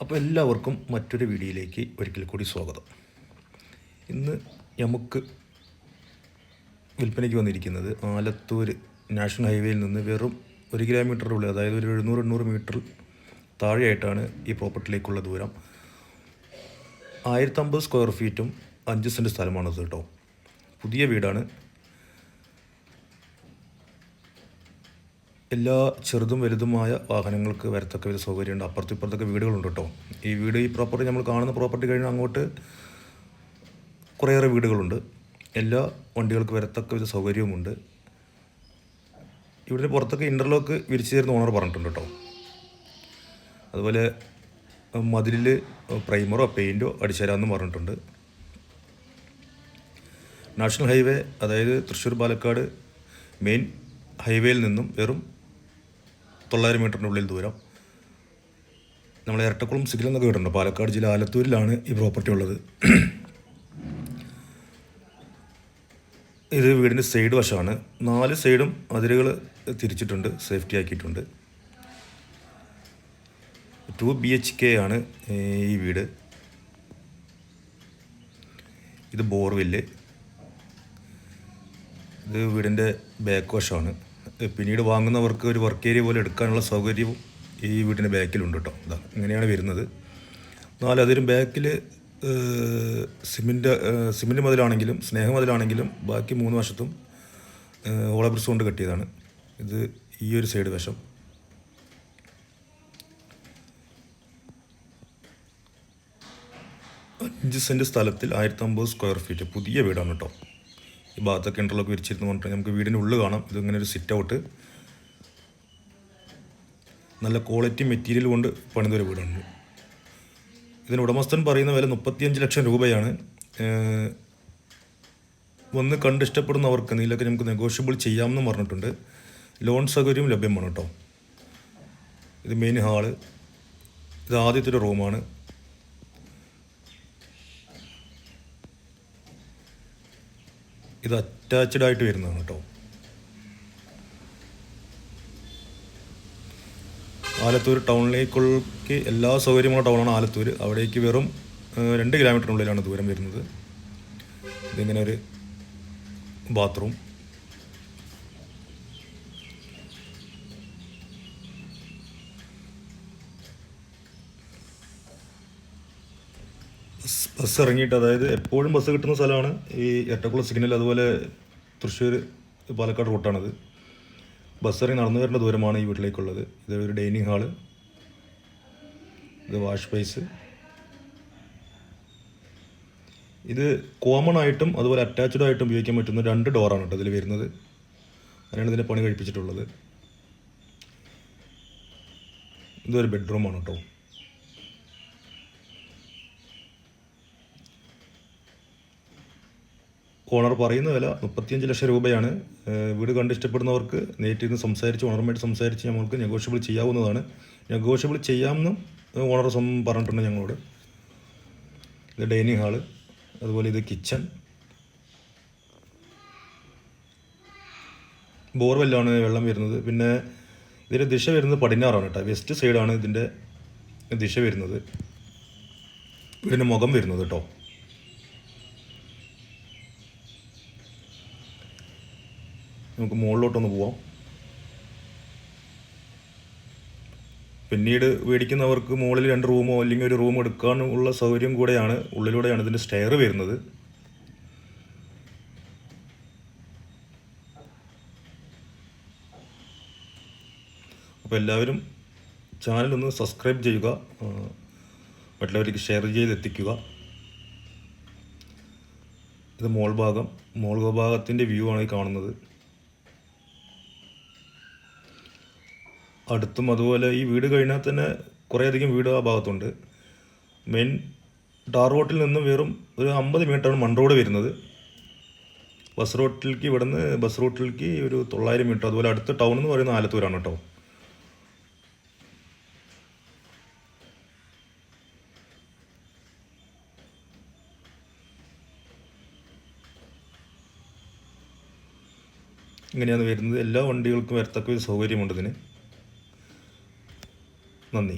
അപ്പോൾ എല്ലാവർക്കും മറ്റൊരു വീഡിയോയിലേക്ക് ഒരിക്കൽ കൂടി സ്വാഗതം. ഇന്ന് നമുക്ക് വിൽപ്പനയ്ക്ക് വന്നിരിക്കുന്നത് ആലത്തൂർ നാഷണൽ ഹൈവേയിൽ നിന്ന് വെറും ഒരു കിലോമീറ്റർ ഉള്ളിൽ അതായത് ഒരു എഴുന്നൂറ് എണ്ണൂറ് മീറ്റർ താഴെയായിട്ടാണ് ഈ പ്രോപ്പർട്ടിയിലേക്കുള്ള ദൂരം. ആയിരത്തമ്പത് സ്ക്വയർ ഫീറ്റും അഞ്ച് സെന്റ് സ്ഥലമാണത് കേട്ടോ. പുതിയ വീടാണ് എല്ലാ ചെറുതും വലുതുമായ വാഹനങ്ങൾക്ക് വരത്തക്ക വിധ സൗകര്യമുണ്ട്. അപ്പുറത്തും ഇപ്പുറത്തൊക്കെ വീടുകളുണ്ട് കേട്ടോ. ഈ വീട് ഈ പ്രോപ്പർട്ടി നമ്മൾ കാണുന്ന പ്രോപ്പർട്ടി കഴിഞ്ഞാൽ അങ്ങോട്ട് കുറേയേറെ വീടുകളുണ്ട്. എല്ലാ വണ്ടികൾക്ക് വരത്തക്ക വിധ സൗകര്യവുമുണ്ട്. ഇവിടെ പുറത്തൊക്കെ ഇന്റർലോക്ക് വിരിച്ചു തരുന്ന ഓണർ പറഞ്ഞിട്ടുണ്ട് കേട്ടോ. അതുപോലെ മതിലിൽ പ്രൈമറോ പെയിന്റോ അടിച്ചു തരാമെന്നും പറഞ്ഞിട്ടുണ്ട്. നാഷണൽ ഹൈവേ അതായത് തൃശ്ശൂർ പാലക്കാട് മെയിൻ ഹൈവേയിൽ നിന്നും വെറും തൊള്ളായിരം മീറ്ററിന്റെ ഉള്ളിൽ ദൂരം. നമ്മൾ ഇരട്ടക്കുളം സിഗ്നൽ എന്നൊക്കെ കേട്ടിട്ടുണ്ട്? പാലക്കാട് ജില്ല ആലത്തൂരിലാണ് ഈ പ്രോപ്പർട്ടി ഉള്ളത്. ഇത് വീടിന്റെ സൈഡ് വശമാണ്. നാല് സൈഡും അതിരുകൾ തിരിച്ചിട്ടുണ്ട് സേഫ്റ്റി ആക്കിയിട്ടുണ്ട്. ടു ബി എച്ച് കെ ആണ് ഈ വീട്. ഇത് ബോർവെല്ല് ഇത് വീടിന്റെ ബാക്ക് വശമാണ്. പിന്നീട് വാങ്ങുന്നവർക്ക് ഒരു വർക്ക് ഏരിയ പോലെ എടുക്കാനുള്ള സൗകര്യവും ഈ വീടിന്റെ ബാക്കിലുണ്ട് കേട്ടോ ഇതാ ഇങ്ങനെയാണ് വരുന്നത്. നാലതിരും ബാക്കിൽ സിമെന്റ് സിമെന്റ് മതിലാണെങ്കിലും സ്നേഹ മതിലാണെങ്കിലും ബാക്കി മൂന്ന് വശത്തും ഓളബ്രിസ് കൊണ്ട് കെട്ടിയതാണ്. ഇത് ഈ ഒരു സൈഡ് വശം. അഞ്ച് സെന്റ് സ്ഥലത്തിൽ ആയിരത്തമ്പത് സ്ക്വയർ ഫീറ്റ് പുതിയ വീടാണ് കേട്ടോ ഈ ഭാഗത്തൊക്കെ ഇന്റർലോക്ക് വിരിച്ചിരുന്നു പറഞ്ഞിട്ട് നമുക്ക് വീടിന്റെ ഉള്ളിൽ കാണാം. ഇതിങ്ങനെ ഒരു സിറ്റ് ഔട്ട് നല്ല ക്വാളിറ്റി മെറ്റീരിയൽ കൊണ്ട് പണിതൊരു വീടുണ്ട് ഇതിന് ഉടമസ്ഥൻ പറയുന്ന വില മുപ്പത്തിയഞ്ച് ലക്ഷം രൂപയാണ്. വന്ന് കണ്ട് ഇഷ്ടപ്പെടുന്നവർക്ക് നീലൊക്കെ നമുക്ക് നെഗോഷ്യബിൾ ചെയ്യാമെന്ന് പറഞ്ഞിട്ടുണ്ട്. ലോൺ സൗകര്യവും ലഭ്യമാണ് കേട്ടോ. ഇത് മെയിൻ ഹാൾ ഇത് ആദ്യത്തെ ഒരു റൂമാണ് ഇത് അറ്റാച്ച്ഡ് ആയിട്ട് വരുന്നതാണ് കേട്ടോ. ആലത്തൂർ ടൗണിലേക്കുള്ള എല്ലാ സൗകര്യമുള്ള ടൗണാണ് ആലത്തൂർ അവിടേക്ക് വെറും രണ്ട് കിലോമീറ്ററിനുള്ളിലാണ് ദൂരം വരുന്നത്. ഇതിങ്ങനെ ഒരു ബാത്റൂം. ബസ് ഇറങ്ങിയിട്ട് അതായത് എപ്പോഴും ബസ് കിട്ടുന്ന സ്ഥലമാണ് ഈ എട്ടക്കുളം സിഗ്നൽ അതുപോലെ തൃശ്ശൂർ പാലക്കാട് റൂട്ടാണത്. ബസ് ഇറങ്ങി നടന്നു വരേണ്ട ദൂരമാണ് ഈ വീട്ടിലേക്കുള്ളത്. ഇത് ഒരു ഡൈനിങ് ഹാൾ. ഇത് വാഷ് ബേസ്. ഇത് കോമൺ ആയിട്ടും അതുപോലെ അറ്റാച്ച്ഡ് ആയിട്ടും ഉപയോഗിക്കാൻ പറ്റുന്ന രണ്ട് ഡോറാണ് കേട്ടോ ഇതിൽ വരുന്നത്. അങ്ങനെയാണ് ഇതിന്റെ പണി കഴിപ്പിച്ചിട്ടുള്ളത്. ഇതൊരു ബെഡ്റൂമാണ് കേട്ടോ. ഓണർ പറയുന്ന വില മുപ്പത്തിയഞ്ച് ലക്ഷം രൂപയാണ്. വീട് കണ്ട് ഇഷ്ടപ്പെടുന്നവർക്ക് നേരിട്ട് ഇരുന്ന് സംസാരിച്ച് ഓണറുമായിട്ട് സംസാരിച്ച് നമ്മൾക്ക് നെഗോഷ്യബിൾ ചെയ്യാവുന്നതാണ്. നെഗോഷ്യബിൾ ചെയ്യാമെന്നും ഓണർ പറഞ്ഞിട്ടുണ്ട് ഞങ്ങളോട്. ഇത് ഡൈനിങ് ഹാൾ അതുപോലെ ഇത് കിച്ചൺ. ബോർവെല്ലാണ് വെള്ളം വരുന്നത്. പിന്നെ ഇതിന്റെ ദിശ വരുന്നത് പടിഞ്ഞാറാണ് കേട്ടോ. വെസ്റ്റ് സൈഡാണ് ഇതിന്റെ ദിശ വരുന്നത്. ഇതിന്റെ മുഖം വരുന്നത് കേട്ടോ. നമുക്ക് മുകളിലോട്ടൊന്ന് പോവാം. പിന്നീട് മേടിക്കുന്നവർക്ക് മുകളിൽ രണ്ട് റൂമോ അല്ലെങ്കിൽ ഒരു റൂം എടുക്കാനുള്ള സൗകര്യം കൂടെയാണ് ഉള്ളിലൂടെയാണ് ഇതിന്റെ സ്റ്റെയർ വരുന്നത്. അപ്പോൾ എല്ലാവരും ചാനലൊന്ന് സബ്സ്ക്രൈബ് ചെയ്യുക മറ്റുള്ളവർക്ക് ഷെയർ ചെയ്തെത്തിക്കുക ഇത് മോൾ ഭാഗം മോൾ ഭാഗത്തിന്റെ വ്യൂ ആണ് ഈ കാണുന്നത്. അടുത്തും അതുപോലെ ഈ വീട് കഴിഞ്ഞാൽ തന്നെ കുറേയധികം വീട് ആ ഭാഗത്തുണ്ട്. മെയിൻ ടാർ റോട്ടിൽ നിന്നും വെറും ഒരു അമ്പത് മീറ്ററാണ് മൺ റോഡ് വരുന്നത്. ബസ് റോട്ടിലേക്ക് ഇവിടുന്ന് ബസ് റോട്ടിലേക്ക് ഒരു തൊള്ളായിരം മീറ്റർ അതുപോലെ അടുത്ത ടൗൺ എന്ന് പറയുന്നത് ആലത്തൂരാണ് കേട്ടോ. ഇങ്ങനെയാണ് വരുന്നത്. എല്ലാ വണ്ടികൾക്കും വരത്തക്ക ഒരു സൗകര്യമുണ്ട് ഇതിന്. നന്ദി